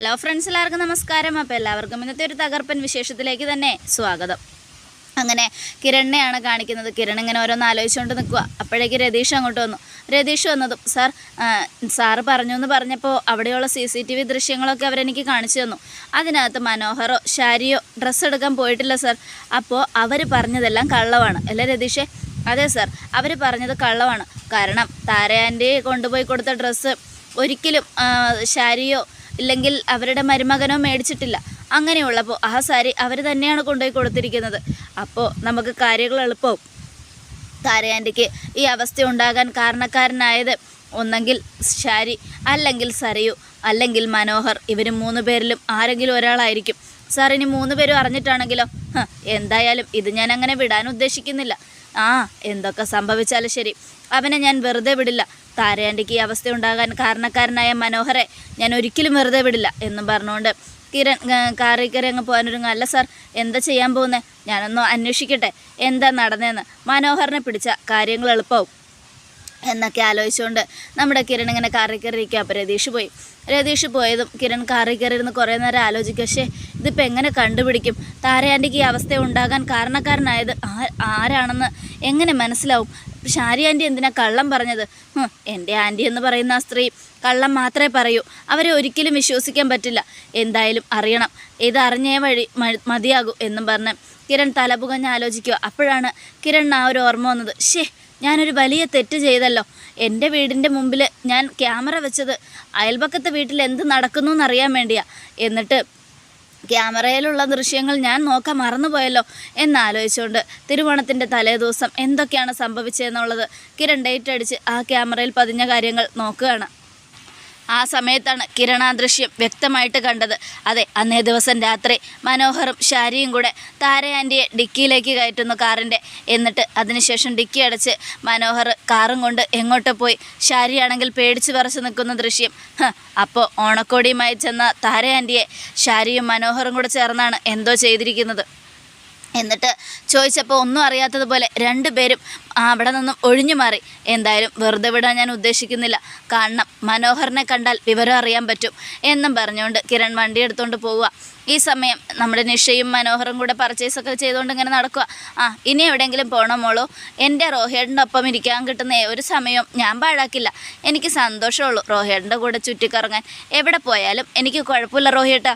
Hello friends എല്ലാവർക്കും നമസ്കാരം. അപ്പോൾ എല്ലാവർക്കും ഇന്നത്തെ ഒരു തകർപ്പൻ വിശേഷത്തിലേക്ക് തന്നെ സ്വാഗതം. അങ്ങനെ കിരണിനെയാണ് കാണിക്കുന്നത്. കിരൺ ഇങ്ങനെ ഓരോന്ന് ആലോചിച്ചുകൊണ്ട് നിൽക്കുക അപ്പോഴേക്ക് രതീഷ് അങ്ങോട്ട് വന്നു. രതീഷ് വന്നതും സാർ സാറ് പറഞ്ഞു എന്ന് പറഞ്ഞപ്പോൾ അവിടെയുള്ള സി സി ടി വി ദൃശ്യങ്ങളൊക്കെ അവരെനിക്ക് കാണിച്ചു തന്നു. അതിനകത്ത് മനോഹറോ ശാരിയോ ഡ്രസ്സ് എടുക്കാൻ പോയിട്ടില്ല സാർ. അപ്പോൾ അവർ പറഞ്ഞതെല്ലാം കള്ളമാണ് അല്ലേ രതീഷേ? അതെ സാർ. അവർ പറഞ്ഞത് കള്ളമാണ് കാരണം താരയാന്റെ കൊണ്ടുപോയി കൊടുത്ത ഡ്രസ്സ് ഒരിക്കലും ശാരിയോ ഇല്ലെങ്കിൽ അവരുടെ മരുമകനോ മേടിച്ചിട്ടില്ല. അങ്ങനെയുള്ളപ്പോൾ ആ സാരി അവർ തന്നെയാണ് കൊണ്ടുപോയി കൊടുത്തിരിക്കുന്നത്. അപ്പോൾ നമുക്ക് കാര്യങ്ങൾ എളുപ്പവും താരയാന്റിക്ക് ഈ അവസ്ഥ ഉണ്ടാകാൻ കാരണക്കാരനായത് ഒന്നെങ്കിൽ ശാരി അല്ലെങ്കിൽ സരയു അല്ലെങ്കിൽ മനോഹർ. ഇവർ മൂന്ന് പേരിലും ആരെങ്കിലും ഒരാളായിരിക്കും. സാർ ഇനി മൂന്ന് പേരും അറിഞ്ഞിട്ടാണെങ്കിലോ? എന്തായാലും ഇത് ഞാൻ അങ്ങനെ വിടാൻ ഉദ്ദേശിക്കുന്നില്ല. ആ എന്തൊക്കെ സംഭവിച്ചാലും ശരി. അവനെ ഞാൻ വെറുതെ വിടില്ല. താരയാന്റിക്ക് ഈ അവസ്ഥ ഉണ്ടാകാൻ കാരണക്കാരനായ മനോഹരെ ഞാൻ ഒരിക്കലും വെറുതെ വിടില്ല എന്നും പറഞ്ഞുകൊണ്ട് കിരൺ കാറി കാറിൽ കയറി അങ്ങ് പോകാനൊരുങ്ങ അല്ല സാർ എന്താ ചെയ്യാൻ പോകുന്നത് ഞാനൊന്ന് അന്വേഷിക്കട്ടെ. എന്താ നടന്നതെന്ന് മനോഹറിനെ പിടിച്ച കാര്യങ്ങൾ എളുപ്പവും എന്നൊക്കെ ആലോചിച്ചുകൊണ്ട് നമ്മുടെ കിരൺ ഇങ്ങനെ കാറി ഇരിക്കുക അപ്പോൾ പോയി. രതീഷ് പോയതും കിരൺ കാറിൽ കയറി ഇരുന്ന് കുറേ നേരം ആലോചിക്കും പക്ഷേ ഇതിപ്പോൾ എങ്ങനെ കണ്ടുപിടിക്കും? താരയാന്റിക്ക് ഈ അവസ്ഥ ഉണ്ടാകാൻ കാരണക്കാരനായത് ആരാണെന്ന് എങ്ങനെ മനസ്സിലാവും? ഷാരി ആന്റി എന്തിനാ കള്ളം പറഞ്ഞത്? എന്റെ ആന്റി എന്ന് പറയുന്ന ആ സ്ത്രീ കള്ളം മാത്രമേ പറയൂ. അവരെ ഒരിക്കലും വിശ്വസിക്കാൻ പറ്റില്ല. എന്തായാലും അറിയണം. ഇത് അറിഞ്ഞേ വഴി മതിയാകൂ എന്നും പറഞ്ഞ് കിരൺ തലപുകഞ്ഞ് ആലോചിക്കുക. അപ്പോഴാണ് കിരൺ ആ ഒരു ഓർമ്മ വന്നത്. ഷേ ഞാനൊരു വലിയ തെറ്റ് ചെയ്തല്ലോ. എന്റെ വീടിന്റെ മുമ്പിൽ ഞാൻ ക്യാമറ വെച്ചത് അയൽപക്കത്തെ വീട്ടിൽ എന്ത് നടക്കുന്നു എന്നറിയാൻ വേണ്ടിയാ. എന്നിട്ട് ക്യാമറയിലുള്ള ദൃശ്യങ്ങൾ ഞാൻ നോക്കാൻ മറന്നുപോയല്ലോ എന്നാലോചിച്ചുകൊണ്ട് തിരുവോണത്തിന്റെ തലേദിവസം എന്തൊക്കെയാണ് സംഭവിച്ചതെന്നുള്ളത് കിരൺ ഡേറ്റ് അടിച്ച് ആ ക്യാമറയിൽ പതിഞ്ഞ കാര്യങ്ങൾ നോക്കുകയാണ്. ആ സമയത്താണ് കിരണ ദൃശ്യം വ്യക്തമായിട്ട് കണ്ടത്. അതെ അന്നേ ദിവസം രാത്രി മനോഹറും ഷാരിയും കൂടെ താര ആന്റിയെ ഡിക്കിയിലേക്ക് കയറ്റുന്നു കാറിന്റെ എന്നിട്ട് അതിനുശേഷം ഡിക്കി അടച്ച് മനോഹർ കാറും കൊണ്ട് എങ്ങോട്ട് പോയി ഷാരിയാണെങ്കിൽ പേടിച്ച് പറിച്ച് നിൽക്കുന്ന ദൃശ്യം. അപ്പോൾ ഓണക്കോടിയുമായി ചെന്ന താര ആന്റിയെ ഷാരിയും മനോഹറും കൂടെ ചേർന്നാണ് എന്തോ ചെയ്തിരിക്കുന്നത്. എന്നിട്ട് ചോദിച്ചപ്പോൾ ഒന്നും അറിയാത്തതുപോലെ രണ്ടുപേരും അവിടെ നിന്നും ഒഴിഞ്ഞു മാറി. എന്തായാലും വെറുതെ വിടാൻ ഞാൻ ഉദ്ദേശിക്കുന്നില്ല. കാരണം മനോഹറിനെ കണ്ടാൽ വിവരം അറിയാൻ പറ്റും എന്നും പറഞ്ഞുകൊണ്ട് കിരൺ വണ്ടി എടുത്തുകൊണ്ട് പോവുക. ഈ സമയം നമ്മുടെ നിഷയും മനോഹറും കൂടെ പർച്ചേസൊക്കെ ചെയ്തുകൊണ്ട് ഇങ്ങനെ നടക്കുക. ആ ഇനി എവിടെയെങ്കിലും പോകണം മോളോ? എന്റെ റോഹേടിന്റെ ഒപ്പം ഇരിക്കാൻ കിട്ടുന്ന ഒരു സമയവും ഞാൻ പാഴാക്കില്ല. എനിക്ക് സന്തോഷമുള്ളൂ റോഹേടിന്റെ കൂടെ ചുറ്റിക്കറങ്ങാൻ. എവിടെ പോയാലും എനിക്ക് കുഴപ്പമില്ല റോഹേട്ടാ.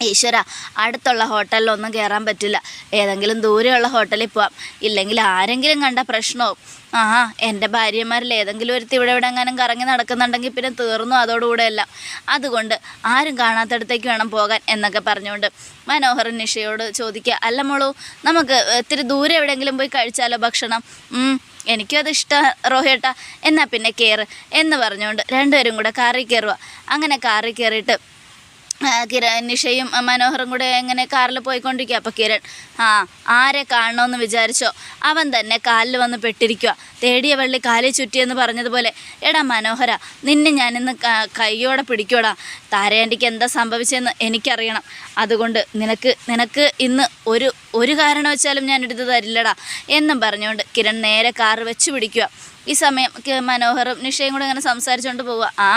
ഈശ്വര അടുത്തുള്ള ഹോട്ടലിലൊന്നും കയറാൻ പറ്റില്ല. ഏതെങ്കിലും ദൂരെയുള്ള ഹോട്ടലിൽ പോവാം. ഇല്ലെങ്കിൽ ആരെങ്കിലും കണ്ട പ്രശ്നവും ആ എന്റെ ഭാര്യമാരിൽ ഏതെങ്കിലും ഒരുത്തി ഇവിടെ ഇവിടെ എങ്ങാനും കറങ്ങി നടക്കുന്നുണ്ടെങ്കിൽ പിന്നെ തീർന്നു അതോടുകൂടെ എല്ലാം. അതുകൊണ്ട് ആരും കാണാത്തടത്തേക്ക് വേണം പോകാൻ എന്നൊക്കെ പറഞ്ഞുകൊണ്ട് മനോഹരൻ നിഷയോട് ചോദിക്കുക അല്ല മോളൂ നമുക്ക് ഇത്തിരി ദൂരെ എവിടെയെങ്കിലും പോയി കഴിച്ചാലോ ഭക്ഷണം? എനിക്കും അത് ഇഷ്ടമാണ് റോഹേട്ട എന്നാൽ പിന്നെ കയറ് എന്ന് പറഞ്ഞുകൊണ്ട് രണ്ടുപേരും കൂടെ കാറിൽ കയറുക. അങ്ങനെ കാറിൽ കയറിയിട്ട് കിരൺ നിഷയും മനോഹറും കൂടെ എങ്ങനെ കാറിൽ പോയിക്കൊണ്ടിരിക്കുക അപ്പോൾ കിരൺ ആ ആരെ കാണണമെന്ന് വിചാരിച്ചോ? അവൻ തന്നെ കാലിൽ വന്ന് പെട്ടിരിക്കുക തേടിയ വള്ളി കാലിൽ ചുറ്റിയെന്ന് പറഞ്ഞതുപോലെ എടാ മനോഹര നിന്നെ ഞാനിന്ന് കൈയോടെ പിടിക്കോടാ. താരയാന്റിക്ക് എന്താ സംഭവിച്ചതെന്ന് എനിക്കറിയണം. അതുകൊണ്ട് നിനക്ക് നിനക്ക് ഇന്ന് ഒരു ഒരു കാരണം വെച്ചാലും ഞാൻ എടുത്ത് തരില്ലടാ എന്നും പറഞ്ഞുകൊണ്ട് കിരൺ നേരെ കാറ് വെച്ച് പിടിക്കുക. ഈ സമയം മനോഹറും നിഷയും കൂടെ ഇങ്ങനെ സംസാരിച്ചുകൊണ്ട് പോവുക. ആ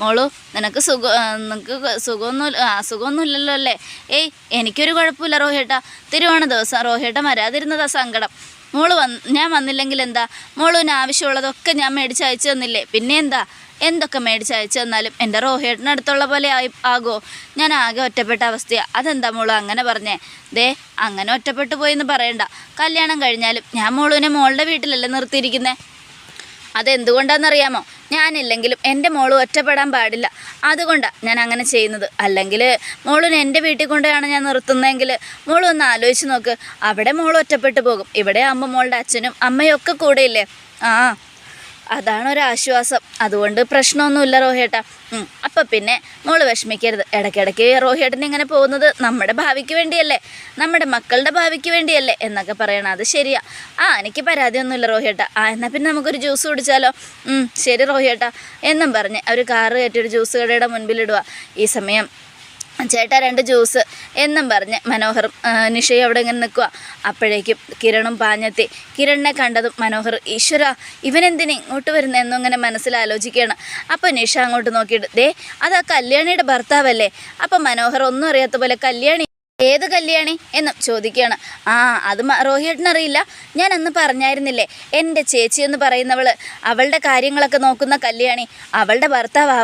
മോളു നിനക്ക് സുഖം നിനക്ക് സുഖമൊന്നും ആ സുഖമൊന്നും ഇല്ലല്ലോ അല്ലേ? ഏയ് എനിക്കൊരു കുഴപ്പമില്ല റോഹേട്ട. തിരുവോണ ദിവസം റോഹേട്ട വരാതിരുന്നതാ സങ്കടം. മോൾ വന്ന് ഞാൻ വന്നില്ലെങ്കിൽ എന്താ? മോളുവിന് ആവശ്യമുള്ളതൊക്കെ ഞാൻ മേടിച്ച് അയച്ചു തന്നില്ലേ? പിന്നെ എന്താ? എന്തൊക്കെ മേടിച്ച് അയച്ചു തന്നാലും എന്റെ റോഹേട്ടിനടുത്തുള്ള പോലെ ആയി ആകുമോ ഞാൻ ആകെ ഒറ്റപ്പെട്ട അവസ്ഥയാണ് അതെന്താ മോൾ അങ്ങനെ പറഞ്ഞേ? ദേ അങ്ങനെ ഒറ്റപ്പെട്ടു പോയെന്ന് പറയണ്ട. കല്യാണം കഴിഞ്ഞാലും ഞാൻ മോളുവിനെ മോളുടെ വീട്ടിലല്ലേ നിർത്തിയിരിക്കുന്നത് അതെന്തുകൊണ്ടാണെന്നറിയാമോ ഞാനില്ലെങ്കിലും എന്റെ മോൾ ഒറ്റപ്പെടാൻ പാടില്ല. അതുകൊണ്ടാണ് ഞാൻ അങ്ങനെ ചെയ്യുന്നത്. അല്ലെങ്കിൽ മോളിന് എന്റെ വീട്ടിൽ കൊണ്ടാണ് ഞാൻ നിർത്തുന്നതെങ്കിൽ മോൾ ഒന്ന് ആലോചിച്ച് നോക്ക്. അവിടെ മോൾ ഒറ്റപ്പെട്ടു പോകും. ഇവിടെ ആകുമ്പോൾ മോളുടെ അച്ഛനും അമ്മയും ഒക്കെ കൂടെയില്ലേ? ആ അതാണ് ഒരു ആശ്വാസം അതുകൊണ്ട് പ്രശ്നമൊന്നുമില്ല റോഹേട്ട. അപ്പം പിന്നെ മോൾ വിഷമിക്കരുത്. ഇടയ്ക്കിടയ്ക്ക് റോഹേട്ടൻ ഇങ്ങനെ പോകുന്നത് നമ്മുടെ ഭാവിക്ക് വേണ്ടിയല്ലേ? നമ്മുടെ മക്കളുടെ ഭാവിക്ക് വേണ്ടിയല്ലേ എന്നൊക്കെ പറയണം. അത് ശരിയാ. ആ എനിക്ക് പരാതിയൊന്നുമില്ല റോഹേട്ട. ആ എന്നാൽ പിന്നെ നമുക്കൊരു ജ്യൂസ് കുടിച്ചാലോ? ശരി റോഹേട്ട. എന്നും പറഞ്ഞ് അവർ കാറ് കയറ്റി ഒരു ജ്യൂസ് കടയുടെ മുൻപിലിടുക ഈ സമയം ചേട്ടാ രണ്ട് ജ്യൂസ് എന്നും പറഞ്ഞ് മനോഹർ നിഷയ് അവിടെ ഇങ്ങനെ നിൽക്കുക. അപ്പോഴേക്കും കിരണും പാഞ്ഞത്തി. കിരണിനെ കണ്ടതും മനോഹർ ഈശ്വര ഇവനെന്തിനെ ഇങ്ങോട്ട് വരുന്നതെന്നും ഇങ്ങനെ മനസ്സിൽ ആലോചിക്കുകയാണ്. അപ്പോൾ നിഷ അങ്ങോട്ട് നോക്കിയിട്ട് ദേ അത് ആ കല്യാണിയുടെ ഭർത്താവല്ലേ? അപ്പോൾ മനോഹർ ഒന്നും അറിയാത്ത പോലെ കല്യാണി ഏത് കല്യാണി എന്നും ചോദിക്കുകയാണ്. ആ അത് റോഹിയേട്ടനറിയില്ല. ഞാൻ അന്ന് പറഞ്ഞായിരുന്നില്ലേ എന്റെ ചേച്ചി എന്ന് പറയുന്നവൾ അവളുടെ കാര്യങ്ങളൊക്കെ നോക്കുന്ന കല്യാണി അവളുടെ ഭർത്താവാ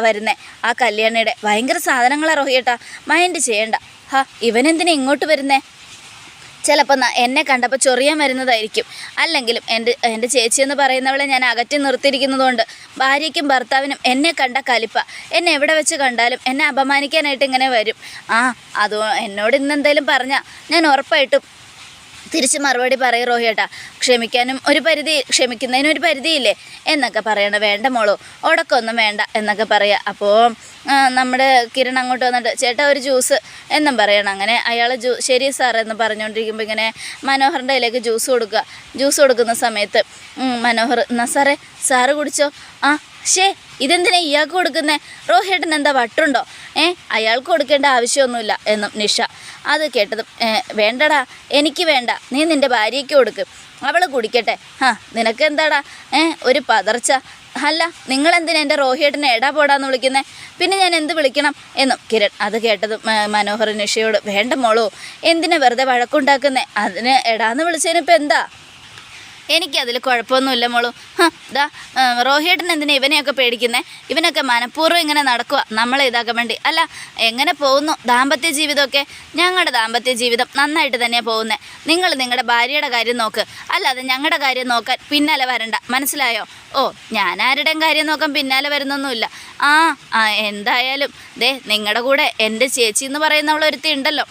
ആ കല്യാണിയുടെ ഭയങ്കര സാധനങ്ങളാണ് റോഹിയേട്ടാ. മൈൻഡ് ചെയ്യണ്ട. ഹാ ഇവനെന്തിനാ ഇങ്ങോട്ട് വരുന്നേ? ചിലപ്പോൾ എന്നെ കണ്ടപ്പോൾ ചൊറിയാൻ വരുന്നതായിരിക്കും. അല്ലെങ്കിലും എന്റെ എന്റെ ചേച്ചി എന്ന് പറയുന്നവളെ ഞാൻ അകറ്റി നിർത്തിയിരിക്കുന്നതുകൊണ്ട് ഭാര്യയ്ക്കും ഭർത്താവിനും എന്നെ കണ്ട കലിപ്പ. എന്നെ എവിടെ വെച്ച് കണ്ടാലും എന്നെ അപമാനിക്കാനായിട്ട് ഇങ്ങനെ വരും. ആ അതോ എന്നോട് ഇന്നെന്തെങ്കിലും പറഞ്ഞാൽ ഞാൻ ഉറപ്പായിട്ടും തിരിച്ച് മറുപടി പറയും റോഹിയേട്ടാ. ക്ഷമിക്കാനും ഒരു പരിധി ക്ഷമിക്കുന്നതിനും ഒരു പരിധിയില്ലേ? എന്നൊക്കെ പറയണം. വേണ്ട മോളോ ഉടക്കൊന്നും വേണ്ട എന്നൊക്കെ പറയുക അപ്പോൾ നമ്മുടെ കിരൺ അങ്ങോട്ട് വന്നിട്ട് ചേട്ടാ ഒരു ജ്യൂസ് എന്നും പറയണം. അങ്ങനെ അയാൾ ജ്യൂ ശരി സാർ എന്ന് പറഞ്ഞുകൊണ്ടിരിക്കുമ്പോൾ ഇങ്ങനെ മനോഹറിന്റെ കയ്യിലേക്ക് ജ്യൂസ് കൊടുക്കുക. ജ്യൂസ് കൊടുക്കുന്ന സമയത്ത് മനോഹർ എന്നാ സാറേ സാറ് കുടിച്ചോ? ആ ഷേ ഇതെന്തിനാ ഇയാൾക്ക് കൊടുക്കുന്നേ? റോഹിയേട്ടൻ എന്താ വട്ടുണ്ടോ? ഏ അയാൾക്ക് കൊടുക്കേണ്ട ആവശ്യമൊന്നുമില്ല എന്നും നിഷ. അത് കേട്ടതും വേണ്ടടാ എനിക്ക് വേണ്ട നീ നിന്റെ ഭാര്യയ്ക്ക് കൊടുക്ക്. അവൾ കുടിക്കട്ടെ. ആ നിനക്ക് എന്താടാ? ഏ ഒരു പതർച്ച. അല്ല നിങ്ങളെന്തിനാ എന്റെ റോഹിയേട്ടനെ എടാ പോടാന്ന് വിളിക്കുന്നേ? പിന്നെ ഞാൻ എന്ത് വിളിക്കണം? എന്നും കിരൺ അത് കേട്ടത് മനോഹർ നിഷയോട് വേണ്ട മോളോ എന്തിനാ വെറുതെ വഴക്കുണ്ടാക്കുന്നേ? അതിന് എടാന്ന് വിളിച്ചതിനിപ്പോൾ എന്താ? എനിക്കതിൽ കുഴപ്പമൊന്നുമില്ല മോളും. ദാ റോഹിയേട്ടൻ എന്തിനാ ഇവനെയൊക്കെ പേടിക്കുന്നത് ഇവനൊക്കെ മനഃപൂർവം ഇങ്ങനെ നടക്കുക നമ്മളെ ഇതാക്കാൻ വേണ്ടി. അല്ല എങ്ങനെ പോകുന്നു? ദാമ്പത്യ ജീവിതമൊക്കെ? ഞങ്ങളുടെ ദാമ്പത്യ ജീവിതം നന്നായിട്ട് തന്നെയാണ് പോകുന്നത് നിങ്ങൾ നിങ്ങളുടെ ഭാര്യയുടെ കാര്യം നോക്ക്. അല്ലാതെ ഞങ്ങളുടെ കാര്യം നോക്കാൻ പിന്നാലെ വരണ്ട. മനസ്സിലായോ? ഓ ഞാൻ ആരുടെയും കാര്യം നോക്കാൻ പിന്നാലെ വരുന്നൊന്നുമില്ല. ആ എന്തായാലും ദേ നിങ്ങളുടെ കൂടെ എന്റെ ചേച്ചി എന്ന് പറയുന്നവളൊരുത്തി ഉണ്ടല്ലോ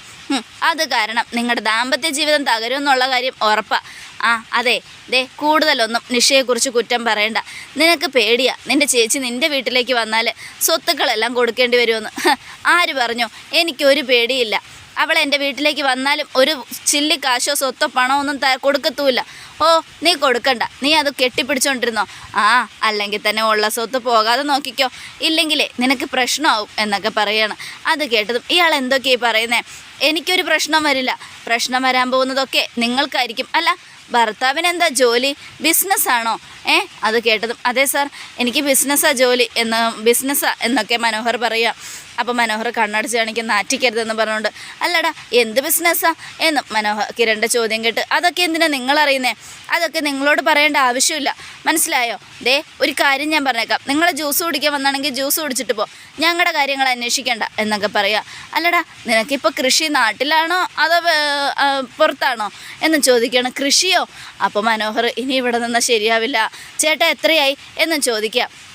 അത് കാരണം നിങ്ങളുടെ ദാമ്പത്യ ജീവിതം തകരുമെന്നുള്ള കാര്യം ഉറപ്പാ. ആ അതെ. ദേ കൂടുതലൊന്നും നിഷയെക്കുറിച്ച് കുറ്റം പറയണ്ട. നിനക്ക് പേടിയാ. നിന്റെ ചേച്ചി നിന്റെ വീട്ടിലേക്ക് വന്നാൽ സ്വത്തുക്കളെല്ലാം കൊടുക്കേണ്ടി വരുമെന്ന്. ആര് പറഞ്ഞു? എനിക്കൊരു പേടിയില്ല. അവൾ എന്റെ വീട്ടിലേക്ക് വന്നാലും ഒരു ചില്ലി കാശോ സ്വത്തോ പണമോ ഒന്നും ത കൊടുക്കത്തൂല്ല. ഓ നീ കൊടുക്കണ്ട. നീ അത് കെട്ടിപ്പിടിച്ചോണ്ടിരുന്നോ? ആ അല്ലെങ്കിൽ തന്നെ ഉള്ള സ്വത്ത് പോകാതെ നോക്കിക്കോ. ഇല്ലെങ്കിലേ നിനക്ക് പ്രശ്നമാവും എന്നൊക്കെ പറയാണ്. അത് കേട്ടതും ഇയാൾ എന്തൊക്കെയായി പറയുന്നേ? എനിക്കൊരു പ്രശ്നം വരില്ല. പ്രശ്നം വരാൻ പോകുന്നതൊക്കെ നിങ്ങൾക്കായിരിക്കും. അല്ല ഭർത്താവിന് എന്താ ജോലി ബിസിനസ്സാണോ ഏ അത് കേട്ടതും. അതെ സാർ എനിക്ക് ബിസിനസ്സാ ജോലി എന്ന് ബിസിനസ്സാ എന്നൊക്കെ മനോഹർ പറയുക അപ്പോൾ മനോഹർ കണ്ണടച്ച് കാണിക്കാൻ നാറ്റിക്കരുതെന്ന് പറഞ്ഞുകൊണ്ട് അല്ലടാ എന്ത് ബിസിനസ്സാ എന്ന് മനോഹർ കിരണിന്റെ ചോദ്യം കേട്ട് അതൊക്കെ എന്തിനാ നിങ്ങളറിയുന്നേ? അതൊക്കെ നിങ്ങളോട് പറയേണ്ട ആവശ്യമില്ല. മനസ്സിലായോ? ദേ ഒരു കാര്യം ഞാൻ പറഞ്ഞേക്കാം. നിങ്ങൾ ജ്യൂസ് കുടിക്കാൻ വന്നാണെങ്കിൽ ജ്യൂസ് കുടിച്ചിട്ട് പോ. ഞങ്ങളുടെ കാര്യങ്ങൾ അന്വേഷിക്കേണ്ട എന്നൊക്കെ പറയാം. അല്ലടാ നിനക്കിപ്പോൾ കൃഷി നാട്ടിലാണോ അതോ പുറത്താണോ? എന്ന് ചോദിക്കുകയാണ് കൃഷിയോ? അപ്പോൾ മനോഹർ ഇനി ഇവിടെ നിന്നാൽ ശരിയാവില്ല. ചേട്ടാ എത്രയായി? എന്നും ചോദിക്കാം.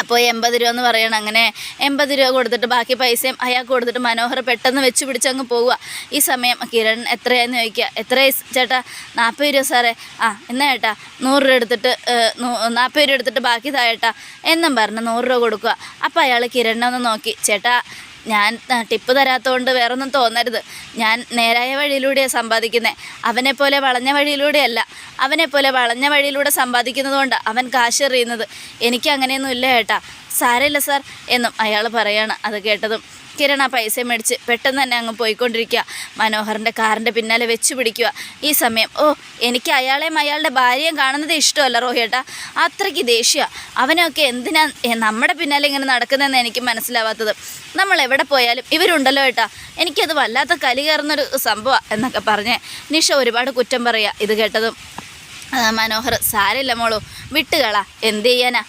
അപ്പോൾ എൺപത് രൂപ എന്ന് പറയണം. അങ്ങനെ എൺപത് രൂപ കൊടുത്തിട്ട് ബാക്കി പൈസയും അയാൾക്ക് കൊടുത്തിട്ട് മനോഹർ പെട്ടെന്ന് വെച്ച് പിടിച്ചങ്ങ് പോവുക. ഈ സമയം കിരൺ എത്രയാന്ന് ചോദിക്കുക. എത്രയായി ചേട്ടാ? നാൽപ്പത് രൂപ സാറേ. ആ എന്നാ ചേട്ടാ? നൂറ് രൂപ എടുത്തിട്ട് നാൽപ്പത് രൂപ എടുത്തിട്ട് ബാക്കി താഴേട്ടാ എന്നും പറഞ്ഞ് നൂറ് രൂപ കൊടുക്കുക. അപ്പോൾ അയാൾ കിരണിനെ നോക്കി. ചേട്ടാ ഞാൻ ടിപ്പ് തരാത്തതുകൊണ്ട് വേറൊന്നും തോന്നരുത്. ഞാൻ നേരായ വഴിയിലൂടെയാണ് സമ്പാദിക്കുന്നത് അവനെപ്പോലെ വളഞ്ഞ വഴിയിലൂടെയല്ല. അവനെപ്പോലെ വളഞ്ഞ വഴിയിലൂടെ സമ്പാദിക്കുന്നതുകൊണ്ട് അവൻ കാശ് എറിയുന്നത് എനിക്ക് അങ്ങനെയൊന്നും ഇല്ല ഏട്ടാ. സാരമില്ല സാർ എന്നും അയാൾ പറയാണ് അത് കേട്ടതും. കിരൺ ആ പൈസ മേടിച്ച് പെട്ടെന്ന് തന്നെ അങ്ങ് പോയിക്കൊണ്ടിരിക്കുക. മനോഹറിന്റെ കാറിന്റെ പിന്നാലെ വെച്ച് പിടിക്കുക. ഈ സമയം ഓ എനിക്ക് അയാളെയും അയാളുടെ ഭാര്യയും കാണുന്നത് ഇഷ്ടമല്ല റോഹിയേട്ടാ. അത്രയ്ക്ക് ദേഷ്യ. അവനൊക്കെ എന്തിനാ നമ്മുടെ പിന്നാലെ ഇങ്ങനെ നടക്കുന്നതെന്ന് എനിക്ക് മനസ്സിലാവാത്തത്. നമ്മൾ എവിടെ പോയാലും ഇവരുണ്ടല്ലോ ഏട്ടാ. എനിക്കത് വല്ലാത്ത കലി കയറുന്നൊരു സംഭവമാണ് എന്നൊക്കെ പറഞ്ഞ് നിഷ ഒരുപാട് കുറ്റം പറയുക ഇത് കേട്ടതും. മനോഹർ സാരമില്ല മോളോ. വിട്ടുകളാ. എന്ത് ചെയ്യാനാ?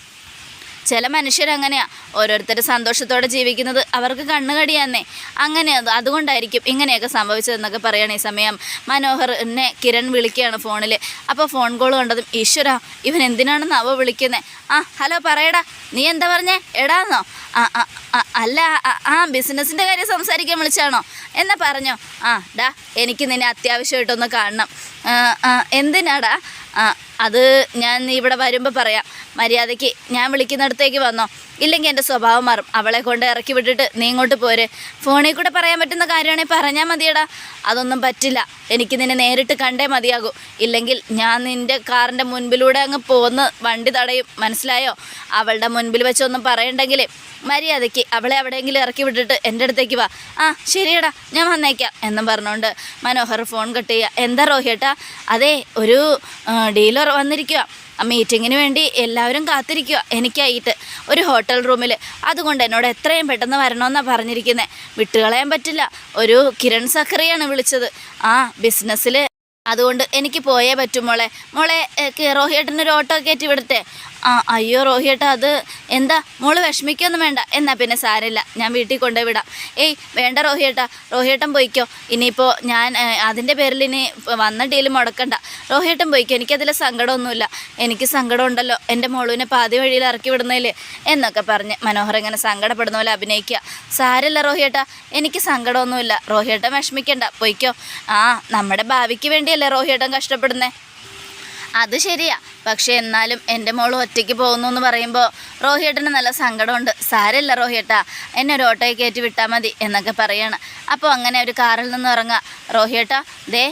ചില മനുഷ്യരങ്ങനെയാ. ഓരോരുത്തർ സന്തോഷത്തോടെ ജീവിക്കുന്നത് അവർക്ക് കണ്ണുകടിയാന്നേ. അങ്ങനെ അത് അതുകൊണ്ടായിരിക്കും ഇങ്ങനെയൊക്കെ സംഭവിച്ചതെന്നൊക്കെ പറയുകയാണ് ഈ സമയം മനോഹർ എന്നെ കിരൺ വിളിക്കുകയാണ് ഫോണിൽ അപ്പോൾ ഫോൺ കോൾ കണ്ടതും ഈശ്വര ഇവൻ എന്തിനാണെന്ന് അവ വിളിക്കുന്നത് ആ ഹലോ പറയടാ നീ എന്താ പറഞ്ഞേ? എടാന്നോ? അല്ല ആ, ബിസിനസ്സിന്റെ കാര്യം സംസാരിക്കാൻ വിളിച്ചാണോ? എന്നാ പറഞ്ഞോ. ആ ഡാ എനിക്ക് നിന്നെ അത്യാവശ്യമായിട്ടൊന്ന് കാണണം. എന്തിനാടാ? അത് ഞാൻ ഇവിടെ വരുമ്പോൾ പറയാം. മര്യാദയ്ക്ക് ഞാൻ വിളിക്കുന്നിടത്തേക്ക് വന്നോ? ഇല്ലെങ്കിൽ എന്റെ സ്വഭാവം മാറും. അവളെ കൊണ്ട് ഇറക്കി വിട്ടിട്ട് നീ ഇങ്ങോട്ട് പോരെ. ഫോണിൽ കൂടെ പറയാൻ പറ്റുന്ന കാര്യമാണെങ്കിൽ പറഞ്ഞാൽ മതിയടാ. അതൊന്നും പറ്റില്ല. എനിക്ക് നിന്നെ നേരിട്ട് കണ്ടേ മതിയാകൂ. ഇല്ലെങ്കിൽ ഞാൻ നിന്റെ കാറിന്റെ മുൻപിലൂടെ അങ്ങ് പോന്ന് വണ്ടി തടയും. മനസ്സിലായോ? അവളുടെ മുൻപിൽ വെച്ചൊന്നും പറയണ്ടെങ്കിൽ മര്യാദയ്ക്ക് അവളെ എവിടെയെങ്കിലും ഇറക്കി വിട്ടിട്ട് എന്റെ അടുത്തേക്ക് വാ. ആ ശരിയടാ ഞാൻ വന്നേക്കാം എന്നും പറഞ്ഞുകൊണ്ട് മനോഹർ ഫോൺ കട്ട് ചെയ്യുക എന്താ റോഹിയേട്ടാ? അതെ ഒരു ഡീലർ വന്നിരിക്കുക മീറ്റിങ്ങിന് വേണ്ടി എല്ലാവരും കാത്തിരിക്കുക എനിക്കായിട്ട് ഒരു ഹോട്ടൽ റൂമിൽ അതുകൊണ്ട് എന്നോട് എത്രയും പെട്ടെന്ന് വരണമെന്നാണ് പറഞ്ഞിരിക്കുന്നത് വിട്ടുകളയാൻ പറ്റില്ല. ഒരു കിരൺ സക്കറിയാണ് വിളിച്ചത്. ആ ബിസിനസ്സിൽ അതുകൊണ്ട് എനിക്ക് പോയേ പറ്റും മോളെ. മോളെ റോഹിയേട്ടനൊരു ഓട്ടോ കയറ്റി വിടട്ടെ. ആ അയ്യോ റോഹിയേട്ടാ അത് എന്താ? മോൾ വിഷമിക്കൊന്നും വേണ്ട. എന്നാ പിന്നെ സാരമില്ല. ഞാൻ വീട്ടിൽ കൊണ്ടുപോയി വിടാം ഏയ് വേണ്ട റോഹിയേട്ടാ. റോഹിയേട്ടൻ പോയിക്കോ. ഇനിയിപ്പോൾ ഞാൻ അതിന്റെ പേരിൽ ഇനി വന്ന ഡീൽ മുടക്കണ്ട. റോഹിയേട്ടൻ പോയിക്കോ. എനിക്കതിൽ സങ്കടമൊന്നുമില്ല. എനിക്ക് സങ്കടമുണ്ടല്ലോ. എന്റെ മോളുവിനെ പാതി വഴിയിൽ ഇറക്കി വിടുന്നതിൽ എന്നൊക്കെ പറഞ്ഞ് മനോഹർ ഇങ്ങനെ സങ്കടപ്പെടുന്ന പോലെ അഭിനയിക്കുക. സാരമില്ല റോഹിയേട്ടാ. എനിക്ക് സങ്കടമൊന്നുമില്ല. റോഹിയേട്ടൻ വിഷമിക്കണ്ട. പോയിക്കോ. ആ നമ്മുടെ ഭാവിക്ക് വേണ്ടിയല്ലേ റോഹിയേട്ടൻ കഷ്ടപ്പെടുന്നേ? അത് ശരിയാ. പക്ഷേ എന്നാലും എന്റെ മോൾ ഒറ്റയ്ക്ക് പോകുന്നു എന്ന് പറയുമ്പോൾ റോഹിയേട്ടന് നല്ല സങ്കടമുണ്ട്. സാരമില്ല റോഹിയേട്ടാ എന്നെ ഒരു ഓട്ടോയ്ക്ക് കയറ്റി വിട്ടാൽ മതി എന്നൊക്കെ പറയാണ്. അപ്പോൾ അങ്ങനെ ഒരു കാറിൽ നിന്ന് ഇറങ്ങുക റോഹിയേട്ടാ ദേ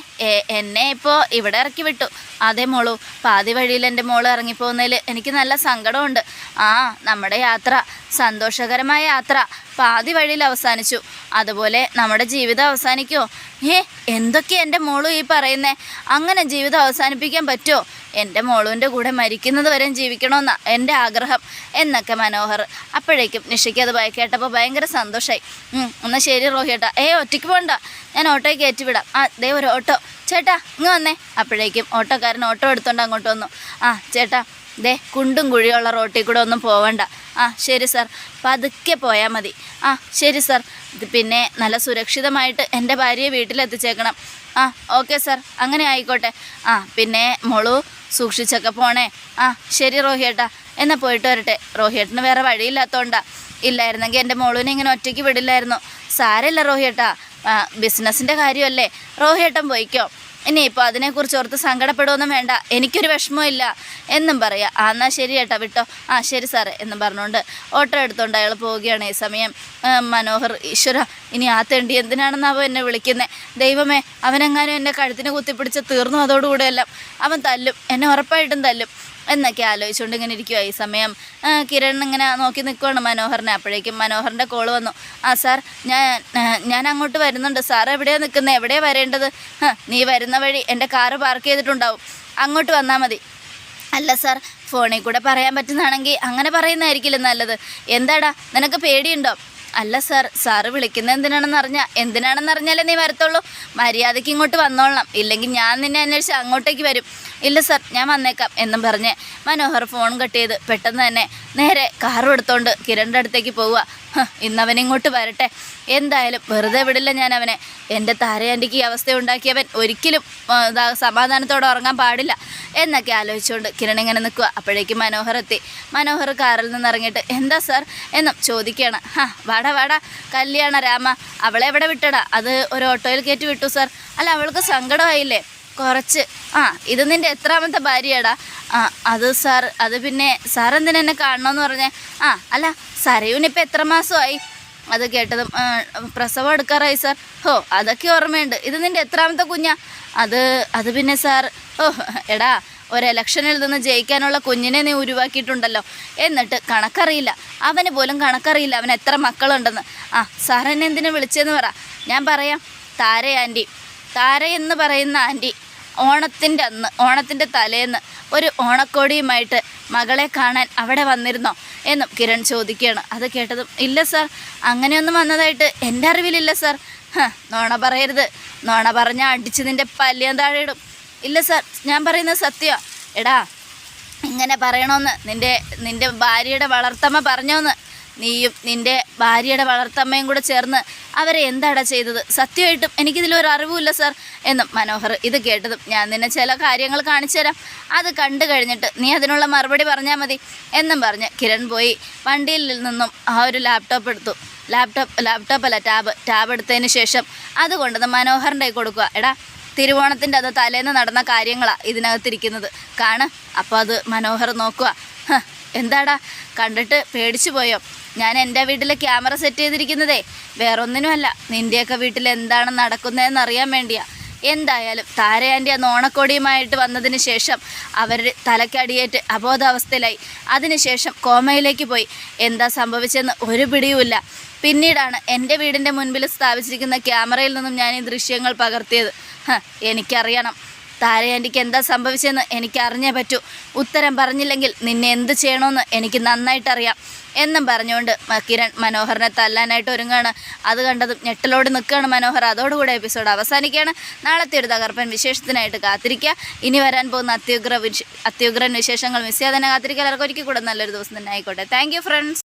എന്നെ ഇപ്പോൾ ഇവിടെ ഇറക്കി വിട്ടു. അതേ മോളു പാതി വഴിയിൽ എന്റെ മോൾ ഇറങ്ങിപ്പോകുന്നതിൽ എനിക്ക് നല്ല സങ്കടമുണ്ട്. ആ നമ്മുടെ യാത്ര സന്തോഷകരമായ യാത്ര. പാതി വഴിയിൽ അവസാനിച്ചു. അതുപോലെ നമ്മുടെ ജീവിതം അവസാനിക്കുമോ ഏ എന്തൊക്കെ എന്റെ മോളും ഈ പറയുന്നേ? അങ്ങനെ ജീവിതം അവസാനിപ്പിക്കാൻ പറ്റുമോ? എന്റെ മോളുവിന്റെ കൂടെ മരിക്കുന്നത് വരെ ജീവിക്കണമെന്നാ എന്റെ ആഗ്രഹം. എന്നൊക്കെ മനോഹർ അപ്പോഴേക്കും നിഷയ്ക്ക് അത് കേട്ടപ്പോൾ ഭയങ്കര സന്തോഷമായി എന്നാൽ ശരി റോഹിയേട്ടാ. ഏ ഒറ്റയ്ക്ക് പോകണ്ട ഞാൻ ഓട്ടോയ്ക്ക് കയറ്റി വിടാം. ആ ദേ ഒരു ഓട്ടോ. ചേട്ടാ ഇങ്ങ് വന്നേ. അപ്പോഴേക്കും ഓട്ടോക്കാരൻ ഓട്ടോ എടുത്തുകൊണ്ട് അങ്ങോട്ട് വന്നു. ആ ചേട്ടാ ദേ കുണ്ടും കുഴിയുള്ള റോട്ടിൽ കൂടെ ഒന്നും പോവണ്ട. ആ ശരി സാർ. പതുക്കെ പോയാൽ മതി. ആ ശരി സാർ. പിന്നെ നല്ല സുരക്ഷിതമായിട്ട് എന്റെ ഭാര്യയെ വീട്ടിലെത്തിച്ചേക്കണം. ആ ഓക്കെ സാർ. അങ്ങനെ ആയിക്കോട്ടെ. ആ പിന്നെ മോളു സൂക്ഷിച്ചൊക്കെ പോണേ. ആ ശരി റോഹിയേട്ടാ. എന്നാൽ പോയിട്ട് വരട്ടെ. റോഹിയേട്ടന് വേറെ വഴിയില്ലാത്തതുകൊണ്ടാ ഇല്ലായിരുന്നെങ്കിൽ എന്റെ മോളുവിനെ ഇങ്ങനെ ഒറ്റയ്ക്ക് വിടില്ലായിരുന്നു. സാരമില്ല റോഹിയേട്ടാ. ബിസിനസ്സിന്റെ കാര്യമല്ലേ. റോഹിയേട്ടൻ പോയിക്കോ. ഇനിയിപ്പോൾ അതിനെക്കുറിച്ച് ഓർത്ത് സങ്കടപ്പെടുമൊന്നും വേണ്ട. എനിക്കൊരു വിഷമവും ഇല്ല എന്നും പറയാം. ആ എന്നാൽ ശരി ചേട്ടാ വിട്ടോ. ആ ശരി സാറേ എന്നും പറഞ്ഞുകൊണ്ട് ഓട്ടോ എടുത്തുകൊണ്ട് അയാൾ പോവുകയാണ് ഈ സമയം. മനോഹർ ഈശ്വര ഇനി ആ തെണ്ടി എന്തിനാണെന്നാവോ എന്നെ വിളിക്കുന്നത് ദൈവമേ അവനെങ്ങാനും എന്നെ കഴുത്തിന് കുത്തിപ്പിടിച്ച് തീർന്നു അതോടുകൂടെയെല്ലാം അവൻ തല്ലും. എന്നെ ഉറപ്പായിട്ടും തല്ലും. എന്നൊക്കെ ആലോചിച്ചുകൊണ്ട് ഇങ്ങനെ ഇരിക്കുക ഈ സമയം. കിരൺ ഇങ്ങനെ നോക്കി നിൽക്കുവാണ് മനോഹറിനെ. അപ്പോഴേക്കും മനോഹറിന്റെ കോൾ വന്നു. ആ സാർ ഞാൻ ഞാൻ അങ്ങോട്ട് വരുന്നുണ്ട്. സാർ എവിടെയാണ് നിൽക്കുന്നത് എവിടെയാണ് വരേണ്ടത്? നീ വരുന്ന വഴി എന്റെ കാറ് പാർക്ക് ചെയ്തിട്ടുണ്ടാവും. അങ്ങോട്ട് വന്നാൽ മതി. അല്ല സാർ ഫോണിൽ കൂടെ പറയാൻ പറ്റുന്നതാണെങ്കിൽ അങ്ങനെ പറയുന്നതായിരിക്കില്ല നല്ലത്? എന്താടാ നിനക്ക് പേടിയുണ്ടോ? അല്ല സാർ സാറ് വിളിക്കുന്നത് എന്തിനാണെന്ന് അറിഞ്ഞാൽ എന്തിനാണെന്ന് അറിഞ്ഞാലേ നീ വരത്തുള്ളൂ. മര്യാദയ്ക്ക് ഇങ്ങോട്ട് വന്നോളണം. ഇല്ലെങ്കിൽ ഞാൻ നിന്നെ അന്വേഷിച്ച് അങ്ങോട്ടേക്ക് വരും. ഇല്ല സാർ ഞാൻ വന്നേക്കാം എന്നും പറഞ്ഞ് മനോഹർ ഫോൺ കട്ട് ചെയ്ത് പെട്ടെന്ന് തന്നെ നേരെ കാറും എടുത്തോണ്ട് കിരണിന്റെ അടുത്തേക്ക് പോവുക. ഇന്നവനിങ്ങോട്ട് വരട്ടെ. എന്തായാലും വെറുതെ വിടില്ല ഞാൻ അവനെ എന്റെ താരയാന്റിക്ക് ഈ അവസ്ഥ ഉണ്ടാക്കിയവൻ ഒരിക്കലും സമാധാനത്തോടെ ഉറങ്ങാൻ പാടില്ല എന്നൊക്കെ ആലോചിച്ചുകൊണ്ട് കിരൺ ഇങ്ങനെ നിൽക്കുക. അപ്പോഴേക്കും മനോഹർ എത്തി. മനോഹർ കാറിൽ നിന്ന് ഇറങ്ങിയിട്ട് എന്താ സാർ? എന്നും ചോദിക്കുകയാണ്. ഹാ വാടാ വാടാ. കല്യാണ രാമ അവളെ എവിടെ വിട്ടടാ? അത് ഒരു ഓട്ടോയിൽ കയറ്റി വിട്ടു സാർ. അല്ല അവൾക്ക് സങ്കടമായില്ലേ? കുറച്ച്. ആ ഇത് നിന്റെ എത്രാമത്തെ ഭാര്യയാടാ? ആ അത് സാർ അത് പിന്നെ സാർ എന്തിനെന്നെ കാണണമെന്ന് പറഞ്ഞേ? ആ അല്ല സരയൂനിപ്പോൾ എത്ര മാസമായി? അത് കേട്ടതും പ്രസവം എടുക്കാറായി സാർ. ഹോ അതൊക്കെ ഓർമ്മയുണ്ട്. ഇത് നിന്റെ എത്രാമത്തെ കുഞ്ഞാ? അത് അത് പിന്നെ സാർ ഓ എടാ ഒരു ഇലക്ഷനിൽ നിന്ന് ജയിക്കാനുള്ള കുഞ്ഞിനെ നീ ഉരുവാക്കിയിട്ടുണ്ടല്ലോ. എന്നിട്ട് കണക്കറിയില്ല. അവന് പോലും കണക്കറിയില്ല അവൻ എത്ര മക്കളുണ്ടെന്ന്. ആ സാർ എന്നെ എന്തിനു വിളിച്ചതെന്ന് പറ. ഞാൻ പറയാം താര ആന്റി. താര എന്ന് പറയുന്ന ആന്റി. ഓണത്തിന്റെ അന്ന് ഓണത്തിന്റെ തലേന്ന് ഒരു ഓണക്കോടിയുമായിട്ട് മകളെ കാണാൻ അവിടെ വന്നിരുന്നോ എന്നും കിരൺ ചോദിക്കുകയാണ്. അത് കേട്ടതും ഇല്ല സാർ അങ്ങനെയൊന്നും വന്നതായിട്ട് എന്റെ അറിവിലില്ല സാർ. നോണ പറയരുത്. നോണ പറഞ്ഞാൽ അടിച്ച് നിന്റെ പല്ലിയം താഴെ ഇടും. ഇല്ല സാർ ഞാൻ പറയുന്നത് സത്യമാണ് എടാ ഇങ്ങനെ പറയണമെന്ന് നിന്റെ നിന്റെ ഭാര്യയുടെ വളർത്തമ്മ പറഞ്ഞോന്ന് നീയും നിന്റെ ഭാര്യയുടെ വളർത്തമ്മയും കൂടെ ചേർന്ന് അവരെ എന്താടാ ചെയ്തത്? സത്യമായിട്ടും എനിക്കിതിലൊരു അറിവുമില്ല സർ എന്നും മനോഹർ ഇത് കേട്ടതും ഞാൻ നിന്നെ ചില കാര്യങ്ങൾ കാണിച്ചു തരാം. അത് കണ്ടു കഴിഞ്ഞിട്ട് നീ അതിനുള്ള മറുപടി പറഞ്ഞാൽ മതി എന്നും പറഞ്ഞ് കിരൺ പോയി വണ്ടിയിൽ നിന്നും ആ ഒരു ലാപ്ടോപ്പ് എടുത്തു. ലാപ്ടോപ്പ് ലാപ്ടോപ്പ് അല്ല ടാബ് ടാബ് എടുത്തതിന് ശേഷം അത് കൊണ്ടുവന്ന് മനോഹറിന്റെ കൊടുക്കുക. എടാ തിരുവോണത്തിന്റെ അത് തലേന്ന് നടന്ന കാര്യങ്ങളാണ് ഇതിനകത്തിരിക്കുന്നത്. കാണ് അപ്പോൾ അത് മനോഹർ നോക്കുക. എന്താടാ? കണ്ടിട്ട് പേടിച്ചു പോയോ? ഞാൻ എന്റെ വീട്ടിൽ ക്യാമറ സെറ്റ് ചെയ്തിരിക്കുന്നതേ വേറൊന്നിനുമല്ല. നിന്റെയൊക്കെ വീട്ടിൽ എന്താണ് നടക്കുന്നതെന്ന് അറിയാൻ വേണ്ടിയാ. എന്തായാലും താരയാന്റെ അന്ന് ഓണക്കോടിയുമായിട്ട് വന്നതിന് ശേഷം അവർ തലക്കടിയേറ്റ് അബോധാവസ്ഥയിലായി. അതിനുശേഷം കോമയിലേക്ക് പോയി. എന്താ സംഭവിച്ചെന്ന് ഒരു പിടിയുമില്ല. പിന്നീടാണ് എന്റെ വീടിന്റെ മുൻപിൽ സ്ഥാപിച്ചിരിക്കുന്ന ക്യാമറയിൽ നിന്നും ഞാൻ ഈ ദൃശ്യങ്ങൾ പകർത്തിയത്. എനിക്കറിയണം. താരയാന്റിക്ക് എന്താ സംഭവിച്ചതെന്ന് എനിക്ക് അറിഞ്ഞേ പറ്റൂ. ഉത്തരം പറഞ്ഞില്ലെങ്കിൽ നിന്നെ എന്ത് ചെയ്യണമെന്ന് എനിക്ക് നന്നായിട്ടറിയാം. എന്നും പറഞ്ഞുകൊണ്ട് കിരൺ മനോഹറിനെ തല്ലാനായിട്ട് ഒരുങ്ങാണ്. അത് കണ്ടതും ഞെട്ടലോട് നിൽക്കുകയാണ് മനോഹർ. അതോടുകൂടെ എപ്പിസോഡ് അവസാനിക്കുകയാണ്. നാളത്തെ ഒരു തകർപ്പൻ വിശേഷത്തിനായിട്ട് കാത്തിരിക്കുക. ഇനി വരാൻ പോകുന്ന അത്യുഗ്ര വിശ അത്യുഗ്രൻ വിശേഷങ്ങൾ മിസ് ചെയ്യാതെ തന്നെ കാത്തിരിക്കുക. എല്ലാവർക്കും ഒരിക്കൽ കൂടെ നല്ലൊരു ദിവസം തന്നെ ആയിക്കോട്ടെ. Thank friends